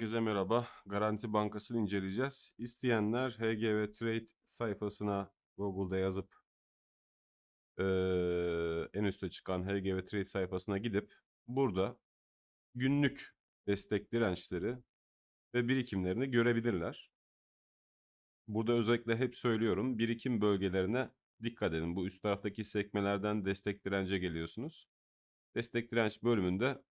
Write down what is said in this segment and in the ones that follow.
Herkese merhaba. Garanti Bankası'nı inceleyeceğiz. İsteyenler HGV Trade sayfasına Google'da yazıp eee, en üste çıkan HGV Trade sayfasına gidip burada günlük destek dirençleri ve birikimlerini görebilirler. Burada özellikle hep söylüyorum birikim bölgelerine dikkat edin. Bu üst taraftaki sekmelerden destek dirence geliyorsunuz. Destek direnç bölümünde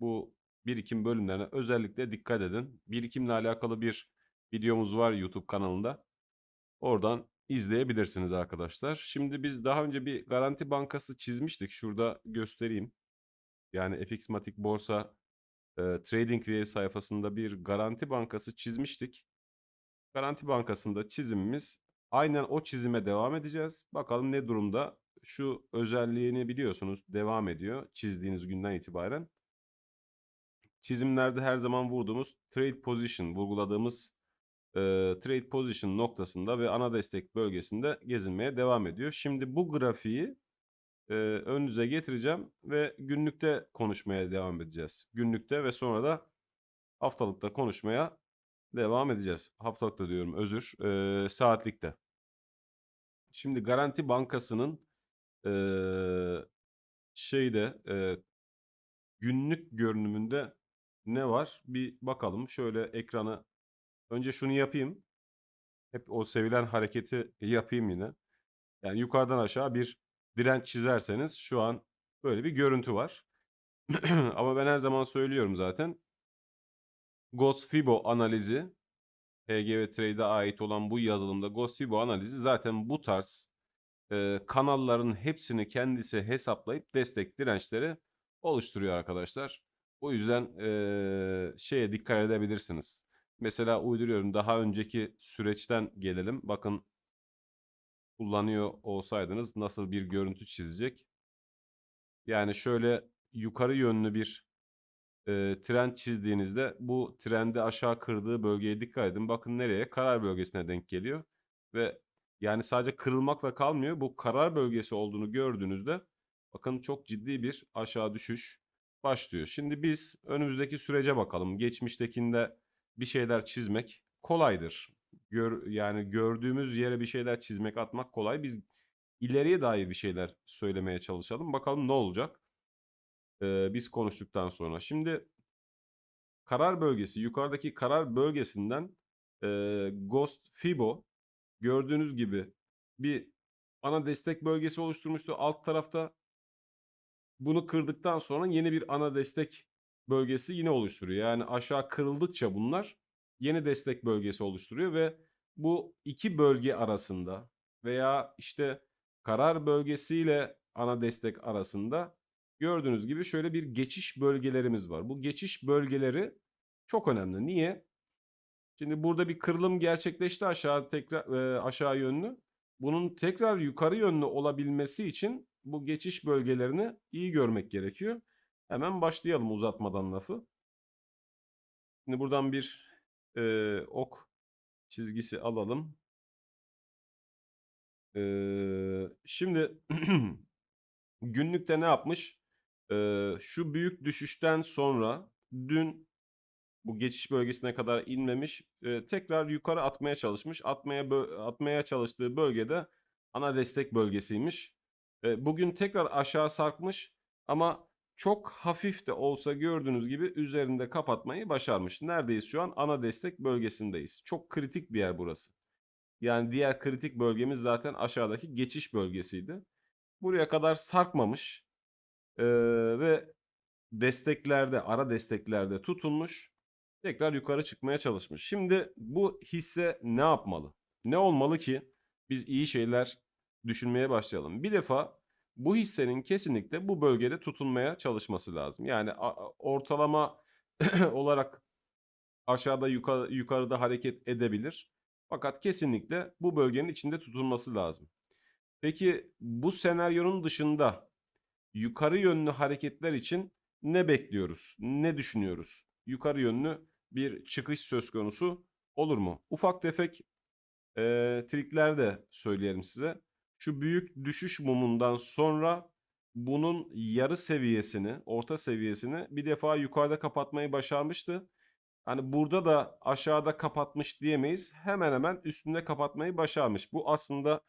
bu birikim bölümlerine özellikle dikkat edin. Birikimle alakalı bir videomuz var YouTube kanalında. Oradan izleyebilirsiniz arkadaşlar. Şimdi biz daha önce bir garanti bankası çizmiştik. Şurada göstereyim. Yani FXmatic Borsa e, TradingView sayfasında bir garanti bankası çizmiştik. Garanti Bankası'nda çizimimiz aynen o çizime devam edeceğiz. Bakalım ne durumda. Şu özelliğini biliyorsunuz devam ediyor çizdiğiniz günden itibaren. Çizimlerde her zaman vurduğumuz trade position, vurguladığımız e, trade position noktasında ve ana destek bölgesinde gezinmeye devam ediyor. Şimdi bu grafiği e, önünüze getireceğim ve günlükte konuşmaya devam edeceğiz. Günlükte ve sonra da haftalıkta konuşmaya devam edeceğiz. Haftalıkta diyorum özür. E, saatlikte. Şimdi Garanti Bankası'nın e, şeyde e, günlük görünümünde ne var? Bir bakalım. Şöyle ekranı önce şunu yapayım. Hep o sevilen hareketi yapayım yine. Yani yukarıdan aşağı bir direnç çizerseniz şu an böyle bir görüntü var. Ama ben her zaman söylüyorum zaten. Ghost Fibo analizi HGV Trade'e ait olan bu yazılımda Ghost Fibo analizi zaten bu tarz e, kanalların hepsini kendisi hesaplayıp destek dirençleri oluşturuyor arkadaşlar. O yüzden eee, şeye dikkat edebilirsiniz. Mesela uyduruyorum daha önceki süreçten gelelim. Bakın kullanıyor olsaydınız nasıl bir görüntü çizecek. Yani şöyle yukarı yönlü bir eee trend çizdiğinizde bu trendi aşağı kırdığı bölgeye dikkat edin. Bakın nereye? Karar bölgesine denk geliyor. Ve yani sadece kırılmakla kalmıyor. Bu karar bölgesi olduğunu gördüğünüzde bakın çok ciddi bir aşağı düşüş başlıyor. Şimdi biz önümüzdeki sürece bakalım. Geçmiştekinde bir şeyler çizmek kolaydır. Gör, yani gördüğümüz yere bir şeyler çizmek, atmak kolay. Biz ileriye dair bir şeyler söylemeye çalışalım. Bakalım ne olacak? Ee, biz konuştuktan sonra. Şimdi karar bölgesi, yukarıdaki karar bölgesinden e, Ghost Fibo gördüğünüz gibi bir ana destek bölgesi oluşturmuştu. Alt tarafta bunu kırdıktan sonra yeni bir ana destek bölgesi yine oluşturuyor. Yani aşağı kırıldıkça bunlar yeni destek bölgesi oluşturuyor ve bu iki bölge arasında veya işte karar bölgesiyle ana destek arasında gördüğünüz gibi şöyle bir geçiş bölgelerimiz var. Bu geçiş bölgeleri çok önemli. Niye? Şimdi burada bir kırılım gerçekleşti aşağı tekrar e, aşağı yönlü. Bunun tekrar yukarı yönlü olabilmesi için bu geçiş bölgelerini iyi görmek gerekiyor. Hemen başlayalım uzatmadan lafı. Şimdi buradan bir e, ok çizgisi alalım. E, şimdi günlükte ne yapmış? E, şu büyük düşüşten sonra dün bu geçiş bölgesine kadar inmemiş. E, tekrar yukarı atmaya çalışmış. Atmaya atmaya çalıştığı bölgede ana destek bölgesiymiş. Bugün tekrar aşağı sarkmış ama çok hafif de olsa gördüğünüz gibi üzerinde kapatmayı başarmış. Neredeyiz şu an? Ana destek bölgesindeyiz. Çok kritik bir yer burası. Yani diğer kritik bölgemiz zaten aşağıdaki geçiş bölgesiydi. Buraya kadar sarkmamış ee, ve desteklerde, ara desteklerde tutunmuş. Tekrar yukarı çıkmaya çalışmış. Şimdi bu hisse ne yapmalı? Ne olmalı ki biz iyi şeyler düşünmeye başlayalım. Bir defa bu hissenin kesinlikle bu bölgede tutunmaya çalışması lazım. Yani ortalama olarak aşağıda yukarı, yukarıda hareket edebilir. Fakat kesinlikle bu bölgenin içinde tutunması lazım. Peki bu senaryonun dışında yukarı yönlü hareketler için ne bekliyoruz? Ne düşünüyoruz? Yukarı yönlü bir çıkış söz konusu olur mu? Ufak tefek e, trikler de söyleyelim size şu büyük düşüş mumundan sonra bunun yarı seviyesini, orta seviyesini bir defa yukarıda kapatmayı başarmıştı. Hani burada da aşağıda kapatmış diyemeyiz. Hemen hemen üstünde kapatmayı başarmış. Bu aslında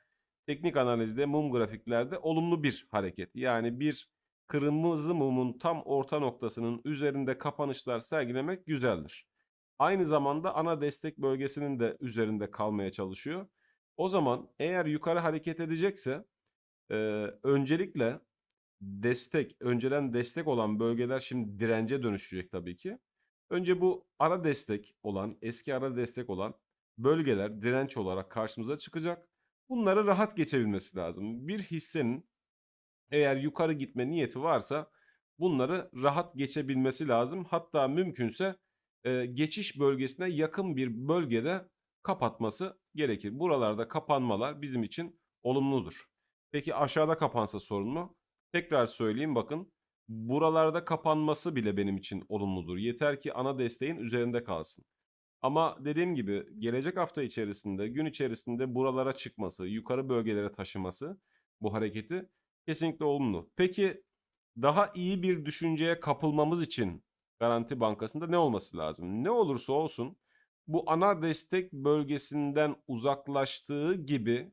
teknik analizde mum grafiklerde olumlu bir hareket. Yani bir kırmızı mumun tam orta noktasının üzerinde kapanışlar sergilemek güzeldir. Aynı zamanda ana destek bölgesinin de üzerinde kalmaya çalışıyor. O zaman eğer yukarı hareket edecekse e, öncelikle destek, önceden destek olan bölgeler şimdi dirence dönüşecek tabii ki. Önce bu ara destek olan, eski ara destek olan bölgeler direnç olarak karşımıza çıkacak. Bunları rahat geçebilmesi lazım. Bir hissenin eğer yukarı gitme niyeti varsa bunları rahat geçebilmesi lazım. Hatta mümkünse e, geçiş bölgesine yakın bir bölgede kapatması gerekir. Buralarda kapanmalar bizim için olumludur. Peki aşağıda kapansa sorun mu? Tekrar söyleyeyim bakın. Buralarda kapanması bile benim için olumludur. Yeter ki ana desteğin üzerinde kalsın. Ama dediğim gibi gelecek hafta içerisinde, gün içerisinde buralara çıkması, yukarı bölgelere taşıması bu hareketi kesinlikle olumlu. Peki daha iyi bir düşünceye kapılmamız için Garanti Bankası'nda ne olması lazım? Ne olursa olsun bu ana destek bölgesinden uzaklaştığı gibi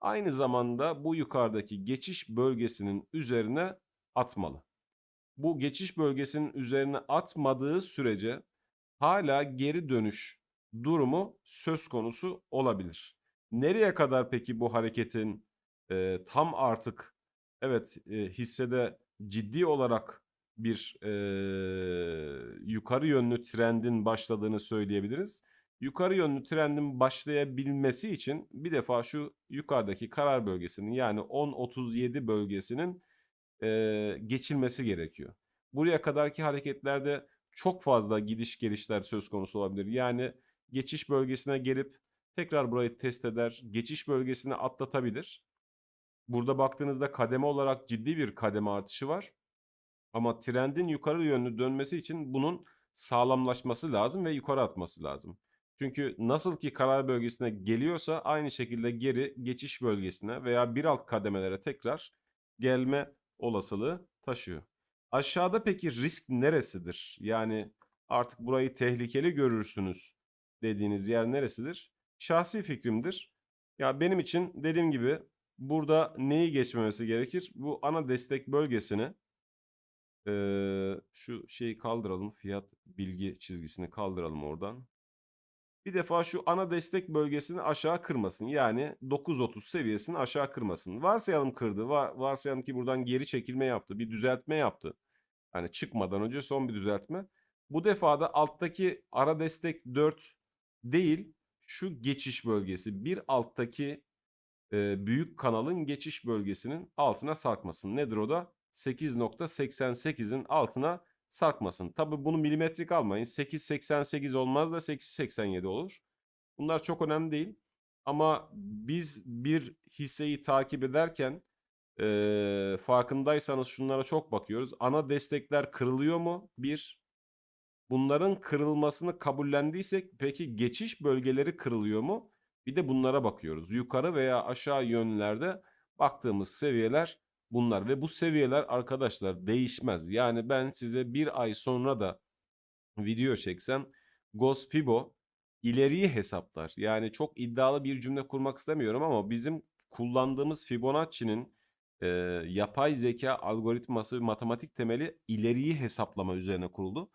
aynı zamanda bu yukarıdaki geçiş bölgesinin üzerine atmalı. Bu geçiş bölgesinin üzerine atmadığı sürece hala geri dönüş durumu söz konusu olabilir. Nereye kadar peki bu hareketin e, tam artık evet e, hissede ciddi olarak bir e, yukarı yönlü trendin başladığını söyleyebiliriz. Yukarı yönlü trendin başlayabilmesi için bir defa şu yukarıdaki karar bölgesinin yani 10-37 bölgesinin e, geçilmesi gerekiyor. Buraya kadarki hareketlerde çok fazla gidiş gelişler söz konusu olabilir. Yani geçiş bölgesine gelip tekrar burayı test eder, geçiş bölgesini atlatabilir. Burada baktığınızda kademe olarak ciddi bir kademe artışı var. Ama trendin yukarı yönlü dönmesi için bunun sağlamlaşması lazım ve yukarı atması lazım. Çünkü nasıl ki karar bölgesine geliyorsa aynı şekilde geri geçiş bölgesine veya bir alt kademelere tekrar gelme olasılığı taşıyor. Aşağıda peki risk neresidir? Yani artık burayı tehlikeli görürsünüz dediğiniz yer neresidir? Şahsi fikrimdir. Ya benim için dediğim gibi burada neyi geçmemesi gerekir? Bu ana destek bölgesini ee, şu şeyi kaldıralım. Fiyat bilgi çizgisini kaldıralım oradan. Bir defa şu ana destek bölgesini aşağı kırmasın. Yani 9.30 seviyesini aşağı kırmasın. Varsayalım kırdı. Var, varsayalım ki buradan geri çekilme yaptı. Bir düzeltme yaptı. Yani çıkmadan önce son bir düzeltme. Bu defada alttaki ara destek 4 değil şu geçiş bölgesi. Bir alttaki e, büyük kanalın geçiş bölgesinin altına sarkmasın. Nedir o da? 8.88'in altına sarkmasın. Tabi bunu milimetrik almayın. 8.88 olmaz da 8.87 olur. Bunlar çok önemli değil. Ama biz bir hisseyi takip ederken e, farkındaysanız şunlara çok bakıyoruz. Ana destekler kırılıyor mu? Bir. Bunların kırılmasını kabullendiysek peki geçiş bölgeleri kırılıyor mu? Bir de bunlara bakıyoruz. Yukarı veya aşağı yönlerde baktığımız seviyeler bunlar ve bu seviyeler arkadaşlar değişmez. Yani ben size bir ay sonra da video çeksem Gos Fibo ileriyi hesaplar. Yani çok iddialı bir cümle kurmak istemiyorum ama bizim kullandığımız Fibonacci'nin e, yapay zeka algoritması matematik temeli ileriyi hesaplama üzerine kuruldu.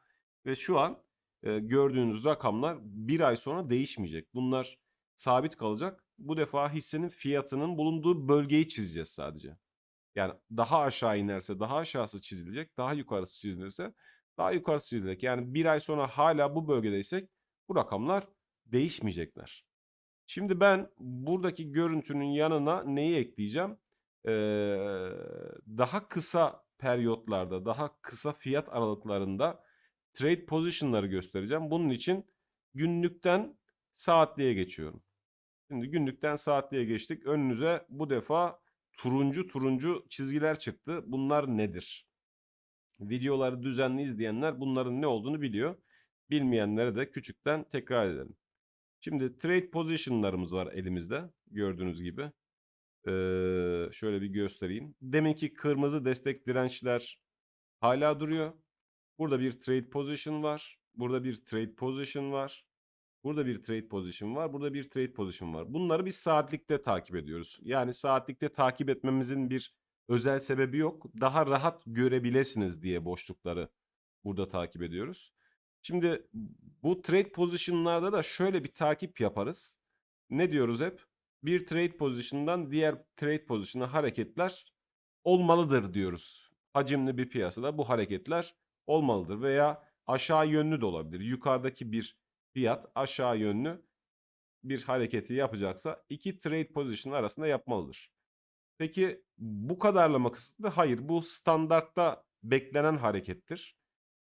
Ve şu an e, gördüğünüz rakamlar bir ay sonra değişmeyecek. Bunlar sabit kalacak. Bu defa hissenin fiyatının bulunduğu bölgeyi çizeceğiz sadece. Yani daha aşağı inerse daha aşağısı çizilecek, daha yukarısı çizilirse daha yukarısı çizilecek. Yani bir ay sonra hala bu bölgedeysek bu rakamlar değişmeyecekler. Şimdi ben buradaki görüntünün yanına neyi ekleyeceğim? Ee, daha kısa periyotlarda, daha kısa fiyat aralıklarında trade position'ları göstereceğim. Bunun için günlükten saatliğe geçiyorum. Şimdi günlükten saatliğe geçtik. Önünüze bu defa turuncu turuncu çizgiler çıktı. Bunlar nedir? Videoları düzenli izleyenler bunların ne olduğunu biliyor. Bilmeyenlere de küçükten tekrar edelim. Şimdi trade position'larımız var elimizde gördüğünüz gibi. Ee, şöyle bir göstereyim. Deminki kırmızı destek dirençler hala duruyor. Burada bir trade position var. Burada bir trade position var. Burada bir trade position var. Burada bir trade position var. Bunları biz saatlikte takip ediyoruz. Yani saatlikte takip etmemizin bir özel sebebi yok. Daha rahat görebilesiniz diye boşlukları burada takip ediyoruz. Şimdi bu trade position'larda da şöyle bir takip yaparız. Ne diyoruz hep? Bir trade position'dan diğer trade position'a hareketler olmalıdır diyoruz. Hacimli bir piyasada bu hareketler olmalıdır veya aşağı yönlü de olabilir. Yukarıdaki bir fiyat aşağı yönlü bir hareketi yapacaksa iki trade position arasında yapmalıdır. Peki bu kadarla mı kısıtlı? Hayır, bu standartta beklenen harekettir.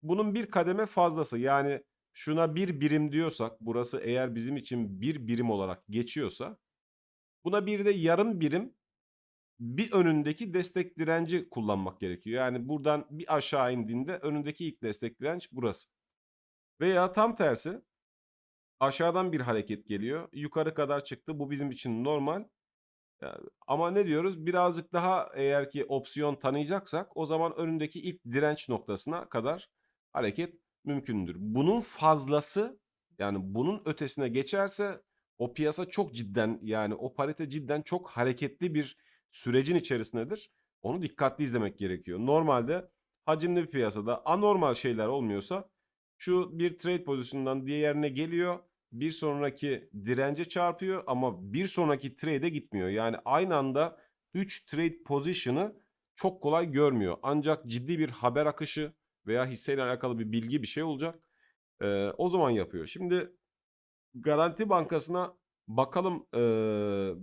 Bunun bir kademe fazlası yani şuna bir birim diyorsak burası eğer bizim için bir birim olarak geçiyorsa buna bir de yarım birim bir önündeki destek direnci kullanmak gerekiyor. Yani buradan bir aşağı indiğinde önündeki ilk destek direnç burası. Veya tam tersi aşağıdan bir hareket geliyor. Yukarı kadar çıktı. Bu bizim için normal. Ama ne diyoruz? Birazcık daha eğer ki opsiyon tanıyacaksak o zaman önündeki ilk direnç noktasına kadar hareket mümkündür. Bunun fazlası yani bunun ötesine geçerse o piyasa çok cidden yani o parite cidden çok hareketli bir sürecin içerisindedir. Onu dikkatli izlemek gerekiyor. Normalde hacimli bir piyasada anormal şeyler olmuyorsa şu bir trade pozisyonundan diğerine geliyor. Bir sonraki dirence çarpıyor ama bir sonraki trade'e gitmiyor. Yani aynı anda 3 trade pozisyonu çok kolay görmüyor. Ancak ciddi bir haber akışı veya hisseyle alakalı bir bilgi bir şey olacak. Ee, o zaman yapıyor. Şimdi Garanti Bankası'na bakalım ee,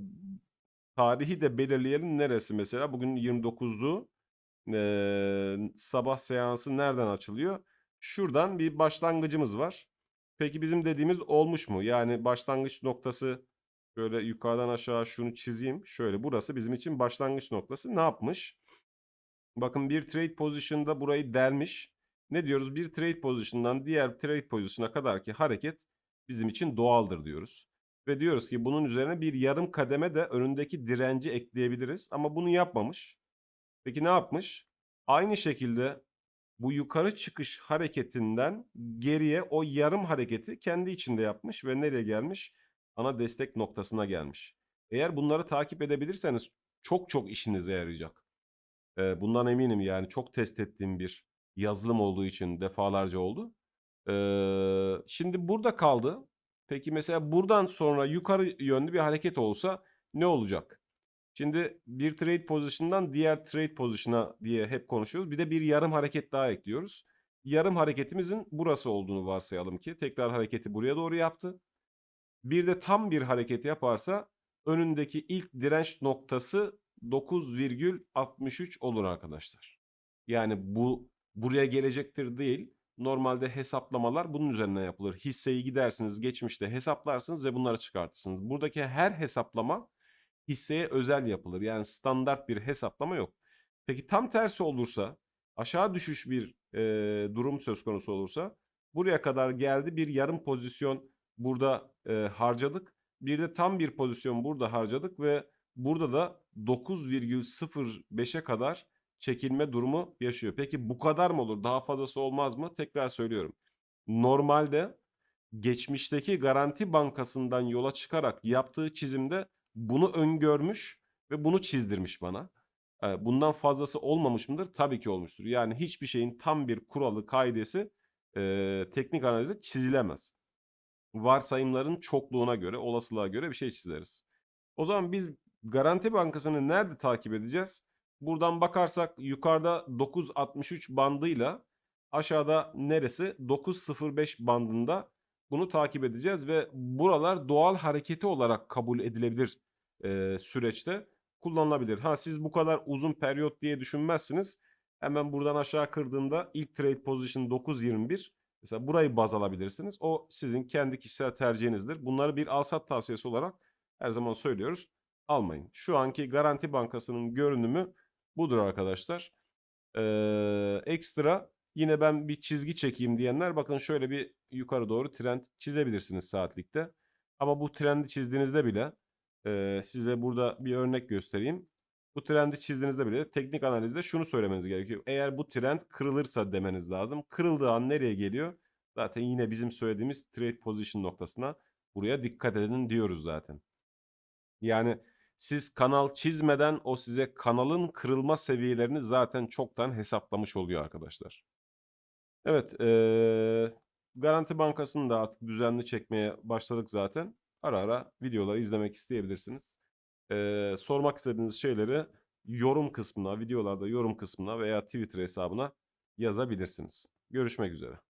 tarihi de belirleyelim neresi mesela. Bugün 29'du. Ee, sabah seansı nereden açılıyor? Şuradan bir başlangıcımız var. Peki bizim dediğimiz olmuş mu? Yani başlangıç noktası böyle yukarıdan aşağı şunu çizeyim. Şöyle burası bizim için başlangıç noktası. Ne yapmış? Bakın bir trade position'da burayı delmiş. Ne diyoruz? Bir trade position'dan diğer trade pozisyona kadar ki hareket bizim için doğaldır diyoruz. Ve diyoruz ki bunun üzerine bir yarım kademe de önündeki direnci ekleyebiliriz. Ama bunu yapmamış. Peki ne yapmış? Aynı şekilde bu yukarı çıkış hareketinden geriye o yarım hareketi kendi içinde yapmış ve nereye gelmiş? Ana destek noktasına gelmiş. Eğer bunları takip edebilirseniz çok çok işinize yarayacak. Ee, bundan eminim yani çok test ettiğim bir yazılım olduğu için defalarca oldu. Ee, şimdi burada kaldı. Peki mesela buradan sonra yukarı yönlü bir hareket olsa ne olacak? Şimdi bir trade pozisyondan diğer trade pozisyona diye hep konuşuyoruz. Bir de bir yarım hareket daha ekliyoruz. Yarım hareketimizin burası olduğunu varsayalım ki tekrar hareketi buraya doğru yaptı. Bir de tam bir hareket yaparsa önündeki ilk direnç noktası 9,63 olur arkadaşlar. Yani bu buraya gelecektir değil. Normalde hesaplamalar bunun üzerine yapılır. Hisseyi gidersiniz geçmişte hesaplarsınız ve bunları çıkartırsınız. Buradaki her hesaplama hisseye özel yapılır. Yani standart bir hesaplama yok. Peki tam tersi olursa aşağı düşüş bir e, durum söz konusu olursa buraya kadar geldi bir yarım pozisyon burada e, harcadık. Bir de tam bir pozisyon burada harcadık ve burada da 9,05'e kadar çekilme durumu yaşıyor. Peki bu kadar mı olur? Daha fazlası olmaz mı? Tekrar söylüyorum. Normalde geçmişteki Garanti Bankası'ndan yola çıkarak yaptığı çizimde bunu öngörmüş ve bunu çizdirmiş bana. Bundan fazlası olmamış mıdır? Tabii ki olmuştur. Yani hiçbir şeyin tam bir kuralı, kaidesi teknik analize çizilemez. Varsayımların çokluğuna göre, olasılığa göre bir şey çizeriz. O zaman biz Garanti Bankası'nı nerede takip edeceğiz? Buradan bakarsak yukarıda 9.63 bandıyla aşağıda neresi 9.05 bandında bunu takip edeceğiz ve buralar doğal hareketi olarak kabul edilebilir e, süreçte kullanılabilir. Ha siz bu kadar uzun periyot diye düşünmezsiniz. Hemen buradan aşağı kırdığında ilk trade position 9.21 mesela burayı baz alabilirsiniz. O sizin kendi kişisel tercihinizdir. Bunları bir alsat tavsiyesi olarak her zaman söylüyoruz. Almayın. Şu anki Garanti Bankası'nın görünümü budur arkadaşlar. Ee, ekstra yine ben bir çizgi çekeyim diyenler bakın şöyle bir yukarı doğru trend çizebilirsiniz saatlikte. Ama bu trendi çizdiğinizde bile e, size burada bir örnek göstereyim. Bu trendi çizdiğinizde bile teknik analizde şunu söylemeniz gerekiyor. Eğer bu trend kırılırsa demeniz lazım. Kırıldığı an nereye geliyor? Zaten yine bizim söylediğimiz trade position noktasına buraya dikkat edin diyoruz zaten. Yani siz kanal çizmeden o size kanalın kırılma seviyelerini zaten çoktan hesaplamış oluyor arkadaşlar. Evet, eee, Garanti Bankası'nı da artık düzenli çekmeye başladık zaten. Ara ara videoları izlemek isteyebilirsiniz. Eee, sormak istediğiniz şeyleri yorum kısmına, videolarda yorum kısmına veya Twitter hesabına yazabilirsiniz. Görüşmek üzere.